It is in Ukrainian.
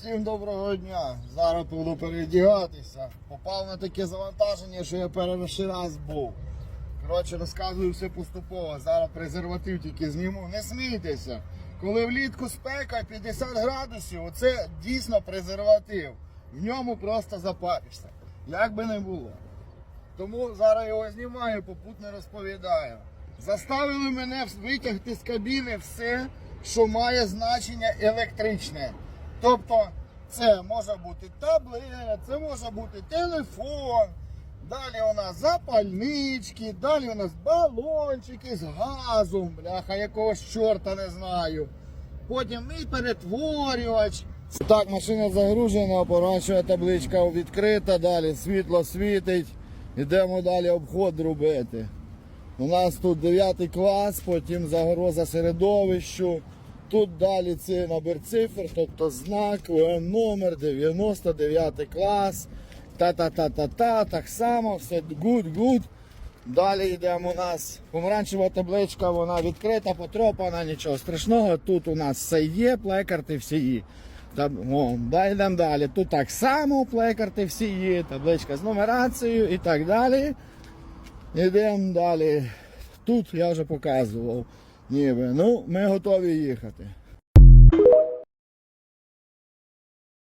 Всім доброго дня. Зараз буду передягатися. Попав на таке завантаження, що я перший раз був. Коротше, розказую все поступово. Зараз презерватив тільки зніму. Не смійтеся. Коли влітку спека 50 градусів, оце дійсно презерватив. В ньому просто запаришся. Як би не було. Тому зараз його знімаю, попутно розповідаю. Заставили мене витягти з кабіни все, що має значення електричне. Тобто, це може бути таблет, це може бути телефон. Далі у нас запальнички, далі у нас балончики з газом, бляха, якогось чорта не знаю. Потім мій перетворювач. Так, машина загружена, поранчева табличка відкрита, далі світло світить. Йдемо далі обход робити. У нас тут 9 клас, потім загроза середовищу. Тут далі це набір цифр, тобто знак, номер 99 клас. Та-та-та-та-та, так само, все good, good. Далі йдемо у нас помаранчева табличка, вона відкрита, потропана, нічого страшного. Тут у нас все є, плекарти всі є. Там, о, далі йдемо далі. Тут так само плекарти всі є, табличка з нумерацією і так далі. Йдемо далі. Тут я вже показував. Ніби. Ну, ми готові їхати.